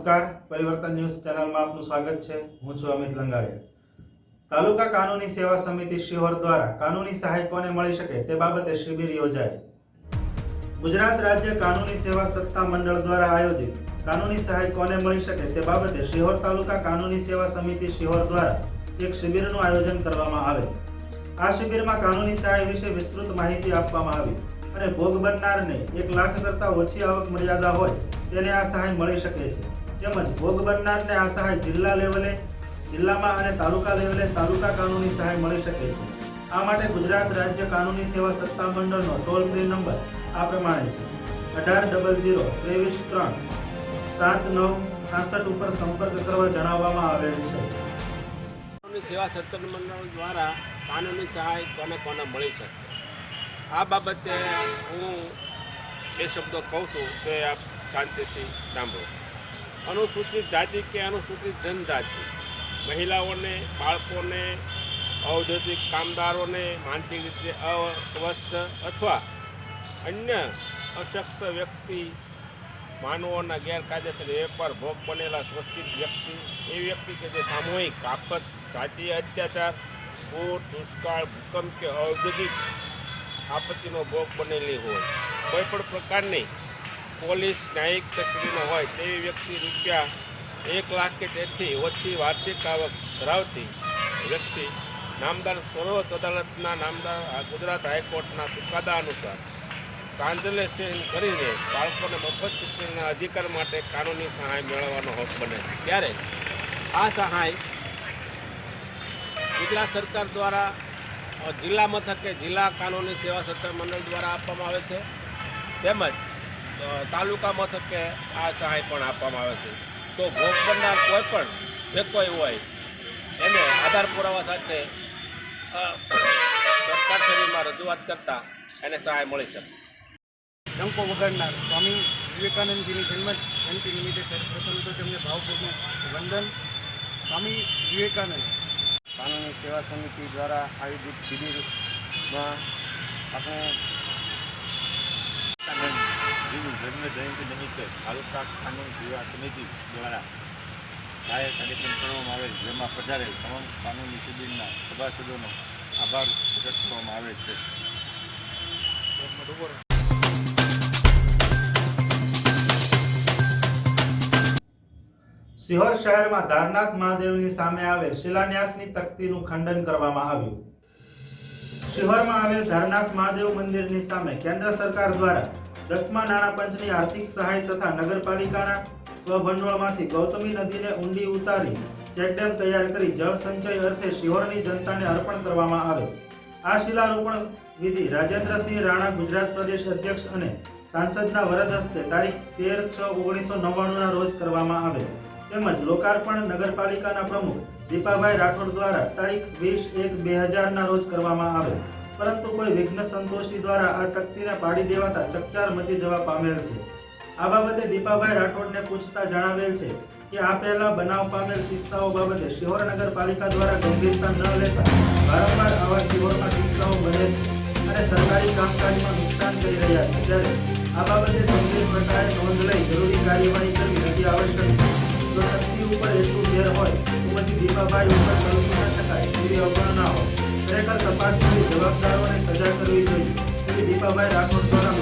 નમસ્કાર. પરિવર્તન ન્યૂઝ ચેનલમાં આપનું સ્વાગત છે. હું છું અમિત લંગાડિયા. તાલુકા કાનૂની સેવા સમિતિ શિહોર દ્વારા કાનૂની સહાય કોને મળી શકે તે બાબતે શિબિર યોજાઈ ગુજરાત રાજ્ય કાનૂની સેવા સત્તા મંડળ દ્વારા આયોજિત કાનૂની સહાય કોને મળી શકે તે બાબતે શિહોર તાલુકા કાનૂની સેવા સમિતિ શિહોર દ્વારા એક શિબિરનું આયોજન કરવામાં આવે. આ શિબિરમાં કાનૂની સહાય વિશે વિસ્તૃત માહિતી આપવામાં આવી અને ભોગ બનનારને એક લાખ કરતાં ઓછી આવક મર્યાદા હોય તેને આ સહાય મળી શકે છે. તેમજ ભોગ બનનારને આ સહાય જિલ્લા લેવલે, જિલ્લામાં અને તાલુકા લેવલે તાલુકા કાનૂની સહાય મળી શકે છે. આ માટે ગુજરાત રાજ્ય કાનૂની સેવા સત્તા મંડળનો ટોલ ફ્રી નંબર આ પ્રમાણે છે. અઢાર ડબલ જીરો ત્રેવીસ ત્રણ સાત નવ છાસઠ ઉપર સંપર્ક કરવા જણાવવામાં આવેલ છે. કાનૂની સેવા સત્તર મંડળ દ્વારા કાનૂની સહાય કોને કોને મળી શકે? આ બાબતે હું એ શબ્દો કહું છું કે આપ શાંતિથી સાંભળો. અનુસૂચિત જાતિ કે અનુસૂચિત જનજાતિ. મહિલાઓને, બાળકોને, ઔદ્યોગિક કામદારોને માનસિક રીતે અસ્વસ્થ અથવા અન્ય અશક્ત વ્યક્તિ માનવોના ગેરકાયદેસર વેપાર, ભોગ બનેલા શોષિત વ્યક્તિ, એ વ્યક્તિ કે જે સામૂહિક આફત, જાતીય અત્યાચાર પૂર દુષ્કાળ, ભૂકંપ કે ઔદ્યોગિક આપત્તિનો ભોગ બનેલી હોય. કોઈ પણ પ્રકારની પોલીસ ન્યાયિક કચેરીનો હોય તેવી વ્યક્તિ રૂપિયા એક લાખ કે તેથી ઓછી વાર્ષિક આવક ધરાવતી વ્યક્તિ નામદાર સર્વોચ્ચ અદાલતના નામદાર ગુજરાત હાઈકોર્ટના ચુકાદા અનુસાર ટ્રાન્ઝલેશન કરીને બાળકોને મફત શિક્ષણના અધિકાર માટે કાનૂની સહાય મેળવવાનો હક બને છે. ત્યારે આ સહાય ગુજરાત સરકાર દ્વારા જિલ્લા મથકે જિલ્લા કાનૂની સેવા સત્તા મંડળ દ્વારા આપવામાં આવે છે. તેમજ તાલુકા મથકે આ સહાય પણ આપવામાં આવે છે. તો ભોગ બનનાર કોઈ પણ જે કોઈ હોય એને આધાર પુરાવા સાથે સરકાર શ્રેણીમાં રજૂઆત કરતા એને સહાય મળી શકે. ડંકો વગાડનાર સ્વામી વિવેકાનંદજીની જન્મ જયંતિ નિમિત્તે સર્વપ્રથમ તો તેમને ભાવપૂર્ણ વંદન સ્વામી વિવેકાનંદ કાનૂની સેવા સમિતિ દ્વારા આયોજિત શિબિરમાં આપણે જીની જન્મ જયંતિ નિમિત્તે તાલુકા કાનૂન સેવા સમિતિ દ્વારા સહાય કાર્યક્રમ કરવામાં આવેલ, જેમાં પધારેલ તમામ કાનૂની શિબિરના સભાસદોનો આભાર પ્રકટ કરવામાં આવે છે. સિહોર શહેરમાં ધારનાથ મહાદેવની સામે આવેલ શિલાન્યાસની તકતીનું ખંડન કરવામાં આવ્યું. શિહોરમાં આવેલ ધારનાથ મહાદેવ મંદિરની સામે કેન્દ્ર સરકાર દ્વારા દસમા નાણાં પંચની આર્થિક સહાય તથા નગરપાલિકાના સ્વભંડોળમાંથી ગૌતમી નદીને ઊંડી ઉતારી ચેકડેમ તૈયાર કરી જળ સંચય અર્થે શિહોરની જનતાને અર્પણ કરવામાં આવે આ શિલારોપણ વિધિ રાજેન્દ્રસિંહ રાણા ગુજરાત પ્રદેશ અધ્યક્ષ અને સાંસદના વરદ હસ્તે તારીખ તેર છ ઓગણીસો નવ્વાણુંના રોજ કરવામાં આવે. તેમજ લોકાર્પણ નગરપાલિકાના પ્રમુખ દીપાભાઈ રાઠોડ દ્વારા તારીખ વીસ એક બે હજારના રોજ કરવામાં આવે. પરંતુ કોઈ વિઘ્ન સંતોષી દ્વારા આ તકતીને પાડી દેવાતા ચકચાર મચી જવા પામેલ છે. આ બાબતે દીપાભાઈ રાઠોડને પૂછતા જણાવેલ છે કે આ પહેલા બનાવ પામેલ કિસ્સાઓ બાબતે શિહોર નગરપાલિકા દ્વારા ગંભીરતા ન લેતા વારંવાર આવા શિહોરના કિસ્સાઓ બને છે અને સરકારી કામકાજમાં નુકસાન કરી રહ્યા છે. ત્યારે આ બાબતે ગંભીર પ્રકારે નોંધ લઈ જરૂરી કાર્યવાહી કરવી અતિ આવશ્યક છે. જો તકતી ઉપર એટલું ઘેર હોય તો પછી દીપાભાઈ ઉપર તલપી ન શકાય એવી અવગણના હોય. ખરેખર તપાસ કરી જવાબદારોને સજા કરવી જોઈએ. એવી દીપાભાઈ રાઠોડ દ્વારા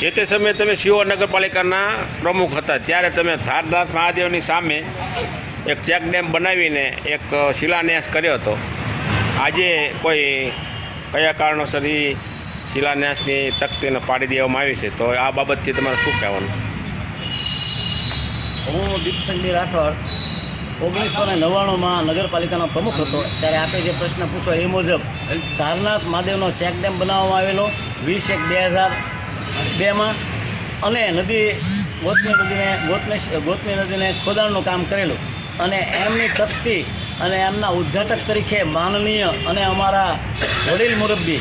જે તે સમયે તમે શિહોર નગરપાલિકાના પ્રમુખ હતા, ત્યારે તમે ધારનાથ મહાદેવની સામે એક ચેક ડેમ બનાવીને એક શિલાન્યાસ કર્યો હતો. આજે કોઈ કયા કારણોસર શિલાન્યાસની તકતીને પાડી દેવામાં આવી છે? તો આ બાબતથી તમારે શું કહેવાનું? હું દીપસંગી રાઠોડ, ઓગણીસો ને નવ્વાણુંમાં નગરપાલિકાનો પ્રમુખ હતો. ત્યારે આપે જે પ્રશ્ન પૂછો એ મુજબ ધારનાથ મહાદેવનો ચેક ડેમ બનાવવામાં આવેલો. વીસ એક બે હજાર બેમાં અને નદી, ગોતમી નદીને, ગોતમી ગોતમી નદીને ખોદાણનું કામ કરેલું. અને એમની તકતી અને એમના ઉદ્ઘાટક તરીકે માનનીય અને અમારા વડીલ મુરબ્બી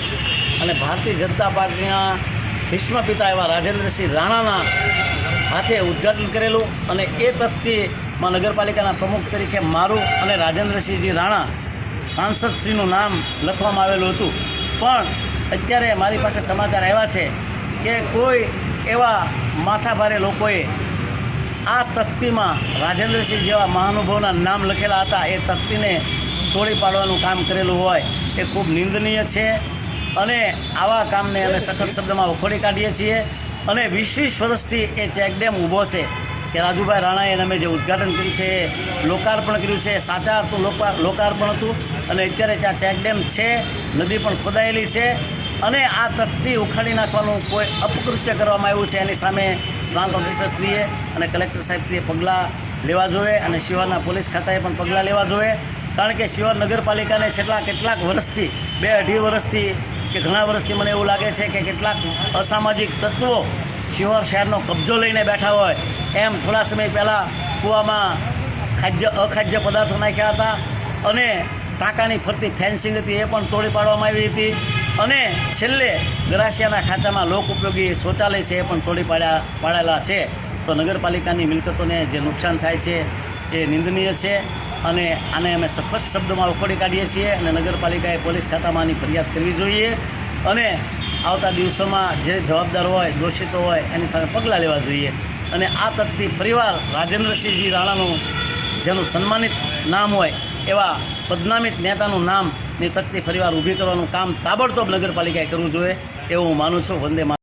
અને ભારતીય જનતા પાર્ટીના ભીષ્મ પિતા એવા રાજેન્દ્રસિંહ રાણાના હાથે ઉદ્ઘાટન કરેલું અને એ તકતીમાં નગરપાલિકાના પ્રમુખ તરીકે મારું અને રાજેન્દ્રસિંહજી રાણા સાંસદશ્રીનું નામ લખવામાં આવેલું હતું. પણ અત્યારે મારી પાસે સમાચાર આવ્યા છે કે કોઈ એવા માથાભારે લોકોએ આ તકતીમાં રાજેન્દ્રસિંહ જેવા મહાનુભાવના નામ લખેલા હતા, એ તકતીને તોડી પાડવાનું કામ કરેલું હોય, એ ખૂબ નિંદનીય છે. અને આવા કામને અમે સખત શબ્દમાં વખોડી કાઢીએ છીએ. અને વીસ વીસ વર્ષથી એ ચેકડેમ ઊભો છે કે રાજુભાઈ રાણાએ અમે જે ઉદ્ઘાટન કર્યું છે, એ લોકાર્પણ કર્યું છે સાચા હતું લોકા લોકાર્પણ હતું. અને અત્યારે ત્યાં ચેક ડેમ છે, નદી પણ ખોદાયેલી છે. અને આ તકથી ઉખાડી નાખવાનું કોઈ અપકૃત્ય કરવામાં આવ્યું છે, એની સામે પ્રાંત ઓફિસરશ્રીએ અને કલેક્ટર સાહેબશ્રીએ પગલાં લેવા જોઈએ અને શિવારના પોલીસ ખાતાએ પણ પગલાં લેવા જોઈએ. કારણ કે શિવાર નગરપાલિકાને છેલ્લા કેટલાક વર્ષથી, બે અઢી વર્ષથી કે ઘણા વર્ષથી મને એવું લાગે છે કે કેટલાક અસામાજિક તત્વો શિહોર શહેરનો કબજો લઈને બેઠા હોય. એમ થોડા સમય પહેલાં કૂવામાં ખાદ્ય, અખાદ્ય પદાર્થો નાખ્યા હતા અને ટાંકાની ફરતી ફેન્સિંગ હતી એ પણ તોડી પાડવામાં આવી હતી. અને છેલ્લે ગરાસિયાના ખાંચામાં લોક ઉપયોગી શૌચાલય છે એ પણ તોડી પાડ્યા, પાડેલા છે. તો નગરપાલિકાની મિલકતોને જે નુકસાન થાય છે એ નિંદનીય છે અને આને અમે સખત શબ્દમાં ઉખોડી કાઢીએ છીએ અને નગરપાલિકાએ પોલીસ ખાતામાં આની ફરિયાદ કરવી જોઈએ અને આવતા દિવસોમાં જે જવાબદાર હોય, દોષિતો હોય એની સામે પગલાં લેવા જોઈએ. અને આ તકતી ફરીવાર રાજેન્દ્રસિંહજી રાણાનું, જેનું સન્માનિત નામ હોય એવા પદનામિત નેતાનું નામ ની તકતી ફરીવાર ઊભી કરવાનું કામ તાબડતોબ નગરપાલિકાએ કરવું જોઈએ, એવું હું માનું છું. વંદે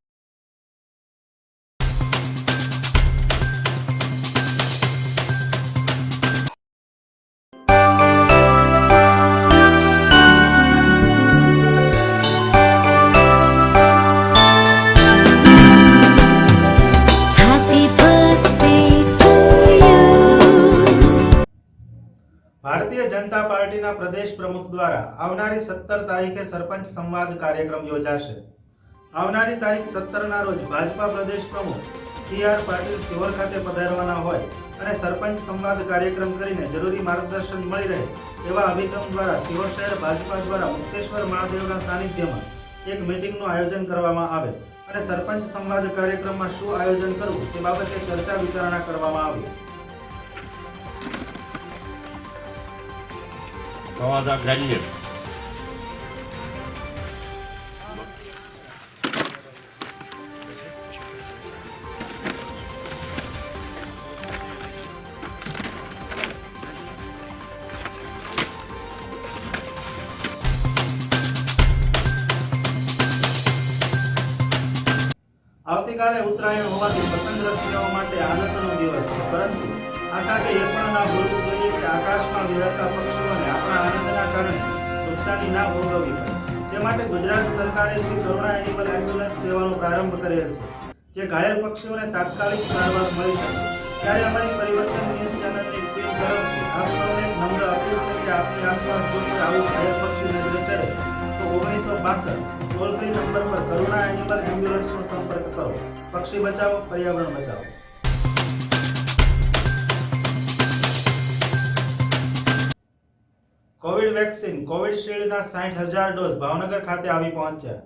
જનતા પાર્ટીના પ્રદેશ પ્રમુખ દ્વારા આવનારી સત્તર તારીખે સરપંચ સંવાદ કાર્યક્રમ યોજાશે. આવનારી તારીખ સત્તરના રોજ ભાજપા પ્રદેશ પ્રમુખ સી આર પાટીલ સિહોર ખાતે પધારવાના હોય અને સરપંચ સંવાદ કાર્યક્રમ કરીને જરૂરી માર્ગદર્શન મળી રહે એવા અભિગમ દ્વારા સિહોર શહેર ભાજપા દ્વારા મુક્તેશ્વર મહાદેવના સાનિધ્યમાં એક મિટિંગનું આયોજન કરવામાં આવે અને સરપંચ સંવાદ કાર્યક્રમમાં શું આયોજન કરવું તે બાબતે ચર્ચા વિચારણા કરવામાં આવી. કવાદા ગ્રાડ્યર આવતીકાલે ઉત્તરાયણ હોવાથી પતંગ રસીઓ માટે આનંદનો દિવસ છે. પરંતુ આ સાથે એ પણ ના ભૂલવું જોઈએ કે આકાશમાં વિહરતા આનંદના કારણે નુકસાની ના ભોગવવી પડે. તે માટે ગુજરાત સરકારે શ્રી કરુણા એનિમલ એમ્બ્યુલન્સ સેવાનો પ્રારંભ કરેલ છે, જે ઘાયલ પક્ષીઓને તાત્કાલિક સારવાર મળી શકે. ત્યારે અમારી પરિવર્તન ન્યૂઝ ચેનલની ટીમ તરફથી આપ સૌને નમ્ર અપીલ છે કે આપની આસપાસ જો આવું ઘાયલ પક્ષી નજરે ચડે. તો ઓગણીસો બાસઠ ટોલ ફ્રી નંબર પર કરુણા એનિમલ એમ્બ્યુલન્સનો સંપર્ક કરો. પક્ષી બચાવો, પર્યાવરણ બચાવો. કોવિડ વેક્સિન કોવિડશિલ્ડના સાઠ હજાર ડોઝ ભાવનગર ખાતે આવી પહોંચ્યા.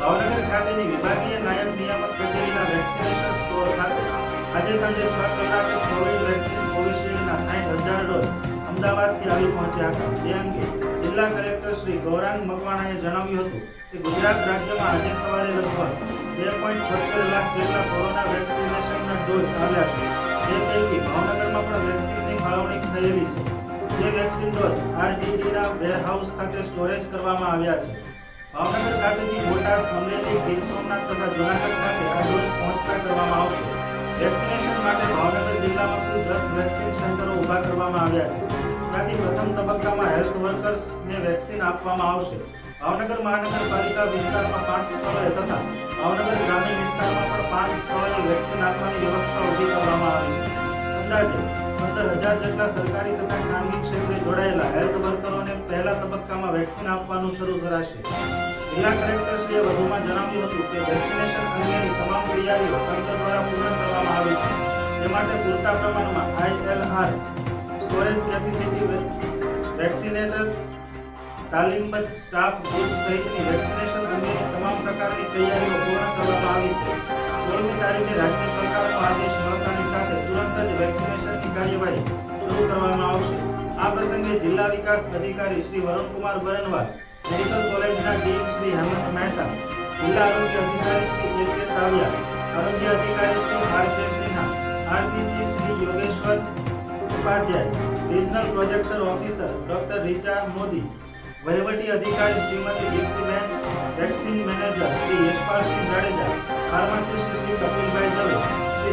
ભાવનગર ખાતેની વિભાગીય નાયબ નિયામક કચેરીના વેક્સિનેશન સ્ટોર ખાતે આજે સાંજે છ કલાકે કોવિડ વેક્સિન કોવિડશિલ્ડના સાઠ હજાર ડોઝ અમદાવાદથી આવી પહોંચ્યા હતા. જે અંગે જિલ્લા કલેક્ટર શ્રી ગૌરાંગ મકવાણાએ જણાવ્યું હતું કે ગુજરાત રાજ્યમાં આજે સવારે લગભગ બે પોઈન્ટ છોતેર લાખ જેટલા કોરોના વેક્સિનેશનના ડોઝ આવ્યા છે. જે પૈકી ભાવનગરમાં પણ વેક્સિનની ફાળવણી થયેલી છે. જે વેક્સિન ડોઝ આરડીડીના વેરહાઉસ ખાતે સ્ટોરેજ કરવામાં આવ્યા છે. ભાવનગર ખાતેથી બોટાદ, અમરેલી, ગીર સોમનાથ તથા જૂનાગઢ ખાતે આ ડોઝ પહોંચતા કરવામાં આવશે. વેક્સિનેશન માટે ભાવનગર જિલ્લામાં કુલ દસ વેક્સિન સેન્ટરો ઊભા કરવામાં આવ્યા છે. ત્યાંથી પ્રથમ તબક્કામાં હેલ્થ વર્કર્સને વેક્સિન આપવામાં આવશે. ભાવનગર મહાનગરપાલિકા વિસ્તારમાં પાંચ સ્થળોએ તથા ભાવનગર ગ્રામીણ વિસ્તારમાં પણ પાંચ સ્થળોએ વેક્સિન આપવાની વ્યવસ્થા ઊભી કરવામાં આવી છે. અંદાજે પંદર હજાર જેટલા સરકારી તથા ખાનગી ક્ષેત્રે જોડાયેલા હેલ્થ વર્કરોને પહેલા તબક્કામાં વેક્સિન આપવાનું શરૂ કરાશે. જિલ્લા કલેક્ટરશ્રીએ વધુમાં જણાવ્યું હતું કે વેક્સિનેશન અંગેની તમામ તૈયારીઓ તંત્ર દ્વારા પૂર્ણ કરવામાં આવી છે. તે માટે પૂરતા પ્રમાણમાં આઈએલઆર સ્ટોરેજ કેપેસિટી વેક્સિનેટર તાલીમબદ્ધ સ્ટાફ ગ્રુપ સહિતની વેક્સિનેશન અંગેની તમામ પ્રકારની તૈયારીઓ પૂર્ણ કરવામાં આવી છે. તારીખે રાજ્ય સરકારનો આદેશ મળતાની અધિકારી વહીવટી અધિકારી શ્રીમતી દીપ્તિબેન વેક્સિન મેનેજર શ્રી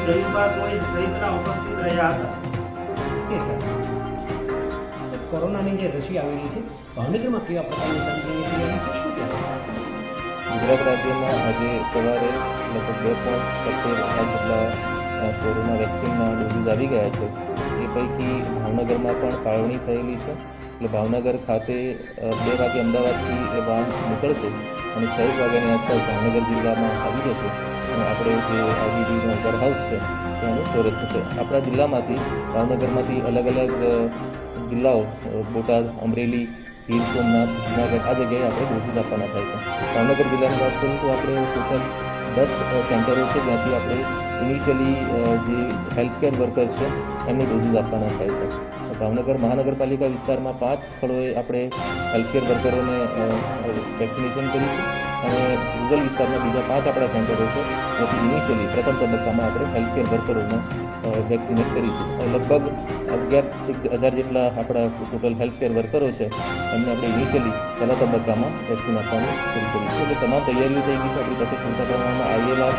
જયુબા કોઈજ સહિતના ઉપસ્થિત રહ્યા હતા. Okay sir. કોરોનાની જે રસી આવેલી છે ભાવનગરમાં કેવા પ્રકારની તંત્રની તૈયારી છે? ગુજરાત રાજ્યમાં આજે સવારે લગભગ બે પોઈન્ટ સત્તર લાખ જેટલા કોરોના વેક્સિનના ડોઝીસ આવી ગયા છે. એ પૈકી ભાવનગરમાં પણ ફાળવણી થયેલી છે. એટલે ભાવનગર ખાતે બે વાગે અમદાવાદથી એ વાહન નીકળશે અને છ વાગ્યાની આસપાસ ભાવનગર જિલ્લામાં આવી જશે. અને આપણે જે આઈડીડીનો વેરહાઉસ છે ત્યાં સ્ટોરેજ થશે. આપણા જિલ્લામાંથી, ભાવનગરમાંથી અલગ અલગ જિલ્લાઓ બોટાદ, અમરેલી, ગીર સોમનાથ, જુનાગઢ, આ જગ્યાએ આપણે ડોઝીસ આપવાના થાય છે. ભાવનગર જિલ્લાની વાત કરું તો આપણે ટોટલ દસ સેન્ટરો છે જ્યાંથી આપણે ઇનિશિયલી જે હેલ્થકેર વર્કર્સ છે, એમને ડોઝીસ આપવાના થાય છે. ભાવનગર મહાનગરપાલિકા વિસ્તારમાં પાંચ સ્થળોએ આપણે હેલ્થકેર વર્કરોને વેક્સિનેશન કરીશું અને રૂરલ વિસ્તારના બીજા પાંચ આપણા સેન્ટરો છે. જેથી ઇનિશિયલી પ્રથમ તબક્કામાં આપણે હેલ્થકેર વર્કરોને વેક્સિનેટ કરીશું લગભગ અગિયાર એક હજાર જેટલા આપણા ટોટલ હેલ્થકેર વર્કરો છે, એમને આપણે ઇનિશિયલી પહેલા તબક્કામાં વેક્સિન આપવાનું શરૂ કરીશું એટલે તમામ તૈયારીઓ થઈ ગઈ છે. આપણી પાસે ચિંતા કરવામાં આવેલા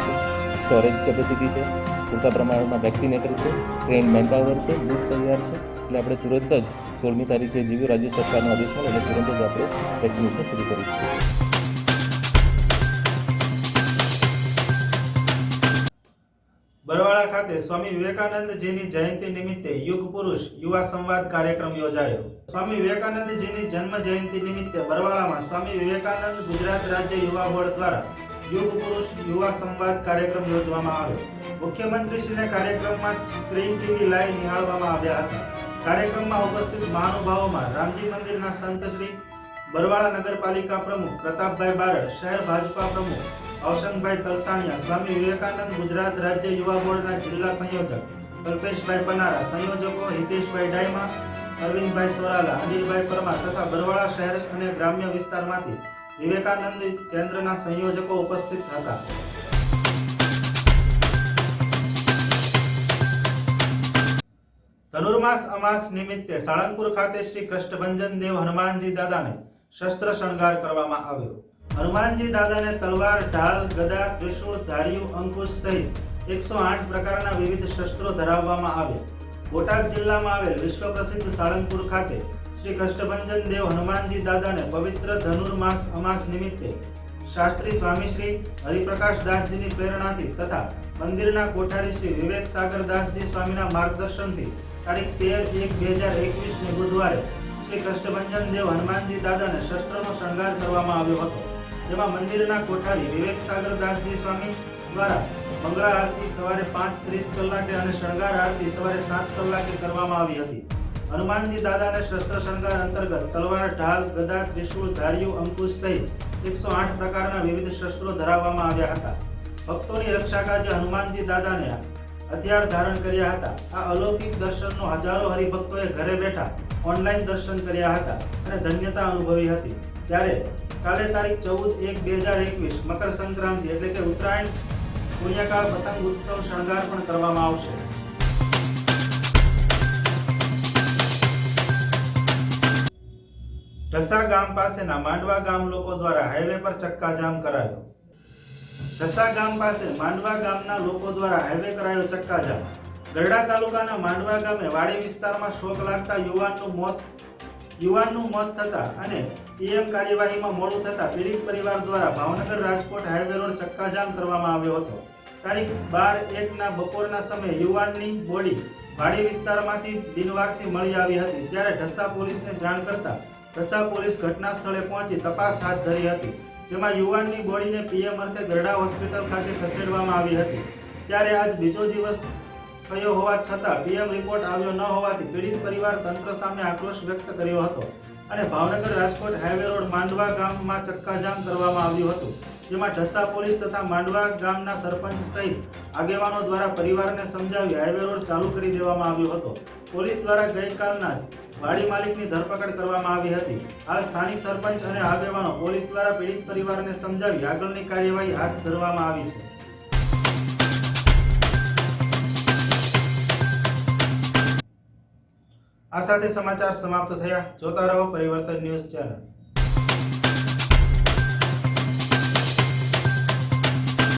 સ્ટોરેજ કેપેસિટી છે પૂરતા પ્રમાણમાં વેક્સિનેટર છે ટ્રેન મેનપાવર છે બુથ તૈયાર છે. એટલે આપણે તુરંત જ સોળમી તારીખે જેવી રાજ્ય સરકારનો આદેશ મળે એટલે તુરંત જ આપણે વેક્સિનેશન શરૂ કરીશું. બરવાળા ખાતે સ્વામી વિવેકાનંદજીની જયંતિ નિમિત્તે યુગ પુરુષ યુવા સંવાદ કાર્યક્રમ યોજાયો. સ્વામી વિવેકાનંદજીની જન્મ જયંતિ નિમિત્તે બરવાળામાં સ્વામી વિવેકાનંદ ગુજરાત રાજ્ય યુવા બોર્ડ દ્વારા યુગ પુરુષ યુવા સંવાદ કાર્યક્રમ યોજવામાં આવ્યો. મુખ્યમંત્રીશ્રીને કાર્યક્રમમાં સ્ક્રીન ટીવી લાઈવ નિહાળવામાં આવ્યા હતા. કાર્યક્રમમાં ઉપસ્થિત મહાનુભાવોમાં રામજી મંદિરના સંત શ્રી બરવાળા નગરપાલિકા પ્રમુખ પ્રતાપભાઈ બારડ, શહેર ભાજપા પ્રમુખ અવસંગભાઈ તલસાણિયા, સ્વામી વિવેકાનંદ ગુજરાત રાજ્ય યુવા બોર્ડના જિલ્લા સંયોજક કલ્પેશભાઈ પનારા, સંયોજકો હિતેશભાઈ ડાયમા, અરવિંદભાઈ સોરાલા, અનિલભાઈ પરમાર તથા બરવાળા શહેર અને ગ્રામ્ય વિસ્તારમાંથી વિવેકાનંદ કેન્દ્રના સંયોજકો ઉપસ્થિત હતા. ધનુર્માસ અમાસ નિમિત્તે સાળંગપુર ખાતે શ્રી કષ્ટભંજન દેવ હનુમાનજી દાદાને શસ્ત્ર શણગાર કરવામાં આવ્યો. હનુમાનજી દાદાને તલવાર, ઢાલ, ગદા, ત્રિશુળ, ધાર્યું, અંકુશ સહિત એકસો આઠ પ્રકારના વિવિધ શસ્ત્રો ધરાવવામાં આવ્યા. બોટાદ જિલ્લામાં આવેલ વિશ્વ પ્રસિદ્ધ સાળંગપુર ખાતે શ્રી કષ્ટભંજન દેવ હનુમાનજી દાદાને પવિત્ર ધનુર્માસ અમાસ નિમિત્તે શાસ્ત્રી સ્વામી શ્રી હરિપ્રકાશ દાસજીની પ્રેરણાથી તથા મંદિરના કોઠારી શ્રી વિવેક સાગર દાસજી સ્વામીના માર્ગદર્શનથી તારીખ તેર એક બે હજાર એકવીસની બુધવારે શ્રી કષ્ટભંજન દેવ હનુમાનજી દાદાને શસ્ત્રનો શણગાર કરવામાં આવ્યો હતો, જેમાં મંદિરના કોઠારી વિવેક સાગર દાસજી સ્વામી દ્વારા મંગળા આરતી સવારે પાંચ ત્રીસ કલાકે અને શણગાર આરતી સવારે સાત કલાકે કરવામાં આવી હતી. હનુમાનજી દાદાને શસ્ત્ર શણગાર અંતર્ગત તલવાર, ઢાલ, ગદા, ત્રિશુળ, ધાર્યું, અંકુશ સહિત એકસો આઠ પ્રકારના વિવિધ શસ્ત્રો ધરાવવામાં આવ્યા હતા. ભક્તોની રક્ષા કાજે હનુમાનજી દાદાને હથિયાર ધારણ કર્યા હતા. આ અલૌકિક દર્શનનો હજારો હરિભક્તોએ ઘરે બેઠા ઓનલાઈન દર્શન કર્યા હતા અને ધન્યતા અનુભવી હતી. જ્યારે કાલે તારીખ ચૌદ એક બે હજાર એકવીસ મકર સંક્રાંતિ એટલે કે ઉત્તરાયણ, પુણ્યકાળ, પતંગ ઉત્સવ શણગાર પણ કરવામાં આવશે. ઢસા ગામ પાસેના માંડવા ગામ લોકો દ્વારા હાઈવે પર ચક્કાજામ કરાયો. ઢસા ગામ પાસે માંડવા ગામના લોકો દ્વારા હાઈવે કરાયો ચક્કાજામ. ગરડા તાલુકાના માંડવા ગામે વાડી વિસ્તારમાં શોક લાગતા યુવાનનું મોત યુવાનનું મોત થતા અને પીએમ કાર્યવાહીમાં મોડું થતા પીડિત પરિવાર દ્વારા ભાવનગર રાજકોટ હાઈવે રોડ ચક્કાજામ કરવામાં આવ્યો હતો. તારીખ બાર એકના બપોરના સમયે યુવાનની બોડી વાડી વિસ્તારમાંથી બિનવારસી મળી આવી હતી. ત્યારે ઢસા પોલીસને જાણ કરતા ઢસા પોલીસ ઘટના સ્થળે પહોંચી તપાસ હાથ ધરી હતી, જેમાં યુવાનની બોડીને પીએમ અર્થે ગરડા હોસ્પિટલ ખાતે ખસેડવામાં આવી હતી. ત્યારે આજ બીજો દિવસ થયો હોવા છતાં પીએમ રિપોર્ટ આવ્યો ન હોવાથી પીડિત પરિવાર તંત્ર સામે આક્રોશ વ્યક્ત કર્યો હતો અને ભાવનગર રાજકોટ હાઈવે રોડ માંડવા ગામમાં ચક્કાજામ કરવામાં આવ્યું હતું. જેમાં ઢસા પોલીસ તથા માંડવા ગામના સરપંચ સહિત આગેવાનો દ્વારા પરિવારને સમજાવી હાઈવે રોડ ચાલુ કરી દેવામાં આવ્યો હતો. પોલીસ દ્વારા ગઈકાલના જ વાડી માલિકની ધરપકડ કરવામાં આવી હતી. હાલ સ્થાનિક સરપંચ અને આગેવાનો પોલીસ દ્વારા પીડિત પરિવારને સમજાવી આગળની કાર્યવાહી હાથ ધરવામાં આવી છે. આ સાથે સમાચાર સમાપ્ત થયા. જોતા રહો પરિવર્તન ન્યૂઝ ચેનલ.